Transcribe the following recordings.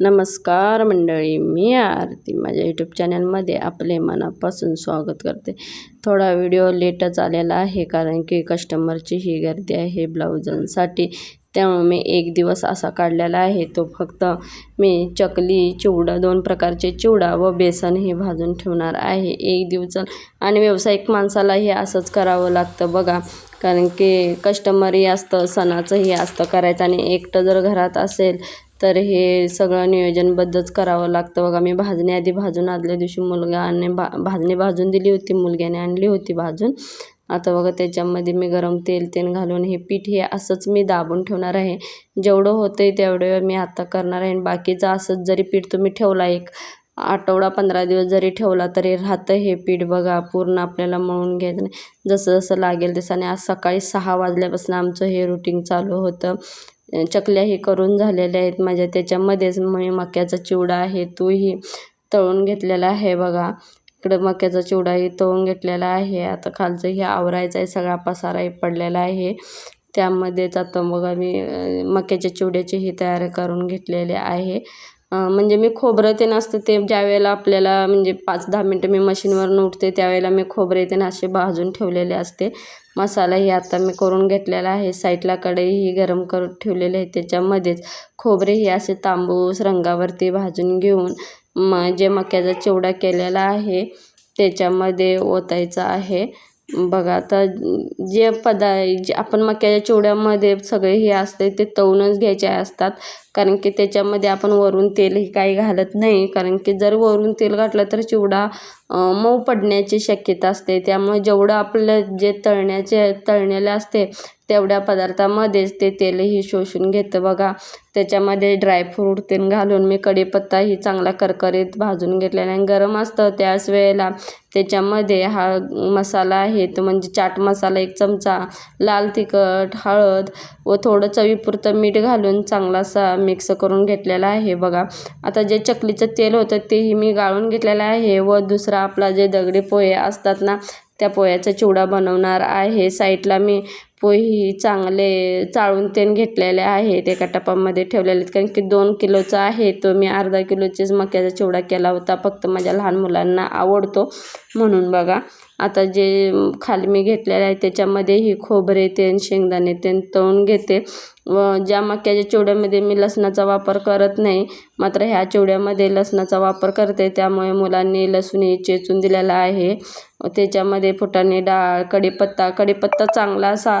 नमस्कार मंडळी मी आरती. माझ्या यूट्यूब चॅनलमध्ये आपले मनापासून स्वागत करते. थोडा व्हिडिओ लेटच आलेला आहे कारण की कस्टमरची ही गर्दी आहे ब्लाऊजांसाठी. त्यामुळे मी एक दिवस असा काढलेला आहे. तो फक्त मी चकली चिवडा दोन प्रकारचे चिवडा व बेसन हे भाजून ठेवणार आहे. एक दिवस आणि व्यावसायिक माणसालाही असंच करावं लागतं बघा. कारण की कस्टमरही असतं सणाचंही असतं करायचं आणि एकटं जर घरात असेल तर हे सगळं नियोजनबद्धच करावं लागतं. बघा मी भाजणी आधी भाजून आदल्या दिवशी मुलगाने भा भाजणी भाजून दिली होती मुलग्याने आणली होती भाजून. आता बघा त्याच्यामध्ये मी गरम तेल तेल घालून हे पीठ हे असंच मी दाबून ठेवणार आहे. जेवढं होतं आहे तेवढं मी आता करणार आहे. आणि बाकीचं असंच जरी पीठ तुम्ही ठेवला एक आठवडा पंधरा दिवस जरी ठेवला तरी राहतं हे पीठ बघा पूर्ण आपल्याला मळून घ्यायचं नाही. जसं जसं लागेल तसं. आणि आज सकाळी सहा वाजल्यापासून आमचं हे रुटीन चालू होतं. चकल्या हे करून झालेल्या आहेत. माझ्या त्याच्यामध्येच मी मक्याचा चिवडा आहे तोही तळून घेतलेला आहे बघा. इकडं मक्याचा चिवडाही तळून घेतलेला आहे. आता खालचं हे आवरायचं आहे सगळा पसाराही पडलेला आहे. त्यामध्येच आता बघा मी मक्याच्या चिवड्याचीही तयार तयारी करून घेतलेले आहे. म्हणजे मी खोबरं ते नसतं ते ज्यावेळेला आपल्याला म्हणजे पाच दहा मिनटं मी मशीनवरून उठते त्यावेळेला मी खोबरे ते असे भाजून ठेवलेले असते. मसालाही आता मी करून घेतलेला आहे. साईडला कढईही गरम करून ठेवलेले आहे. त्याच्यामध्येच खोबरेही असे तांबूस रंगावरती भाजून घेऊन म जे मक्याचा चिवडा केलेला आहे त्याच्यामध्ये ओतायचा आहे. बघा आता जे पदा जे आपण मक्याच्या चिवड्यामध्ये सगळे हे असते ते तळूनच घ्यायचे असतात. कारण की त्याच्यामध्ये आपण वरून तेलही काही घालत नाही. कारण की जर वरून तेल घातलं तर चिवडा मऊ पडण्याची शक्यता असते. त्यामुळे जेवढं आपलं जे तळण्याचे तळलेलं असते तेवढ्या पदार्थामध्येच ते तेलही शोषून घेतं. बघा त्याच्यामध्ये ड्रायफ्रूट तेन घालून मी कढीपत्ताही चांगला करकरीत भाजून घेतलेला आणि गरम असतं त्याच वेळेला त्याच्यामध्ये हा मसाला आहे तो म्हणजे चाट मसाला एक चमचा लाल तिखट हळद व थोडं चवीपुरतं मीठ घालून चांगलासा मिक्स करून घेतलेला आहे. बघा आता जे चकलीचं तेल होतं तेही मी गाळून घेतलेलं आहे व दुसरा आपला जे दगडी पोहे असतात ना त्या पोह्याचा चिवडा बनवणार आहे. साईडला मी पोहे चांगले चाळून तेन घेतलेले आहेत. एका टपामध्ये ठेवलेले आहेत. कारण की दोन किलोचा आहे. तो मी अर्धा किलोचेच मक्याचा चिवडा केला होता. फक्त माझ्या लहान मुलांना आवडतो. म्हणून बघा. आता जे खाली मी घेतलेले आहे त्याच्यामध्येही खोबरे तेन शेंगदाणे तेन तळून घेते. व ज्या मक्याच्या चिवड्यामध्ये मी लसणाचा वापर करत नाही मात्र ह्या चिवड्यामध्ये लसणाचा वापर करते. त्यामुळे मुलांनी लसूणही चेचून दिलेला आहे. त्याच्यामध्ये फुटाणे डाळ कढीपत्ता कढीपत्ता चांगला असा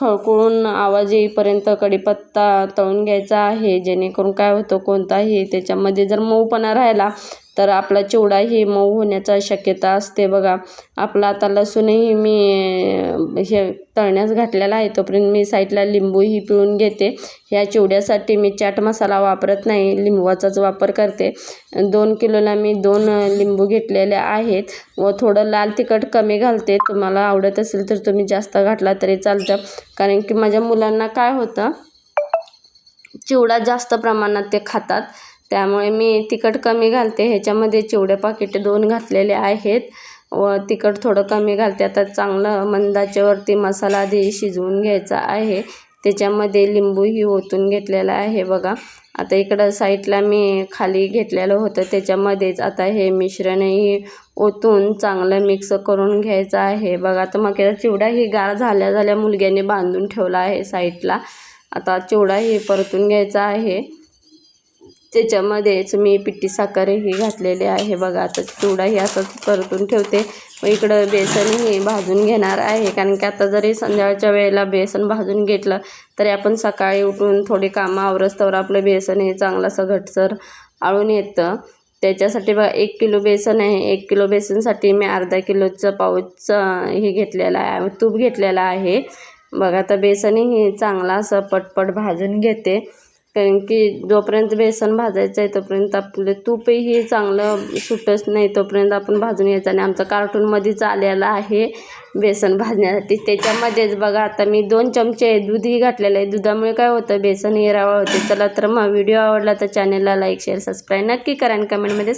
खळखळून आवाज येईपर्यंत कढीपत्ता तळून घ्यायचा आहे. जेणेकरून काय होतं कोणताही त्याच्यामध्ये जर मऊपणा राहिला तर आपला चिवडाही मऊ होण्याचा शक्यता असते. बघा आपला आता लसूणही मी हे तळण्यास घातलेला आहे. तोपर्यंत मी साईडला लिंबूही पिळून घेते. ह्या चिवड्यासाठी मी चाट मसाला वापरत नाही लिंबवाचाच वापर करते. दोन किलोला मी दोन लिंबू घेतलेले आहेत. व थोडं लाल तिखट कमी घालते. तुम्हाला आवडत असेल तर तुम्ही जास्त घातला तरी चालतं. कारण की माझ्या मुलांना काय होतं चिवडा जास्त प्रमाणात ते खातात. त्यामुळे मी तिखट कमी घालते. ह्याच्यामध्ये चिवडे पाकिटे दोन घातलेले आहेत. व तिखट थोडं कमी घालते. आता चांगलं मंदाच्यावरती मसाला आधी शिजवून घ्यायचा आहे. त्याच्यामध्ये लिंबूही ओतून घेतलेला आहे बघा. आता इकडं साईडला मी खाली घेतलेलं होतं. त्याच्यामध्येच आता हे मिश्रणही ओतून चांगलं मिक्स करून घ्यायचं आहे. बघा आता मग चिवडाही गार झाल्या झाल्या मुलग्याने बांधून ठेवला आहे साईडला. आता चिवडाही परतून घ्यायचा आहे. त्याच्यामध्येच मी पिठी साखरही घातलेले आहे. बघा आता चिवडाही असंच परतून ठेवते. व इकडं बेसनही भाजून घेणार आहे. कारण की आता जरी संध्याकाळच्या वेळेला बेसन भाजून घेतलं तरी आपण सकाळी उठून थोडी कामं आवरस्तवर आपलं बेसन हे चांगलं असं घटसर आळून येतं. त्याच्यासाठी बघा एक किलो बेसन आहे. एक किलो बेसनसाठी मी अर्धा किलोचं पाऊच हे घेतलेलं आहे. तूप घेतलेलं आहे. बघा आता बेसनही चांगला असं पटपट भाजून घेते. कारण की जोपर्यंत बेसन भाजायचं आहे तोपर्यंत आपलं तूपही चांगलं सुटत नाही. तोपर्यंत आपण भाजून घ्यायचं. आणि आमचं कार्टूनमध्येच आलेलं आहे बेसन भाजण्यासाठी. त्याच्यामध्येच बघा आता मी दोन चमचे दूधही घातलेलं आहे. दुधामुळे काय होतं? बेसन हिरावळ होते. चला तर मग व्हिडिओ आवडला तर चॅनलला लाईक शेअर सबस्क्राईब नक्की करा. आणि कमेंटमध्ये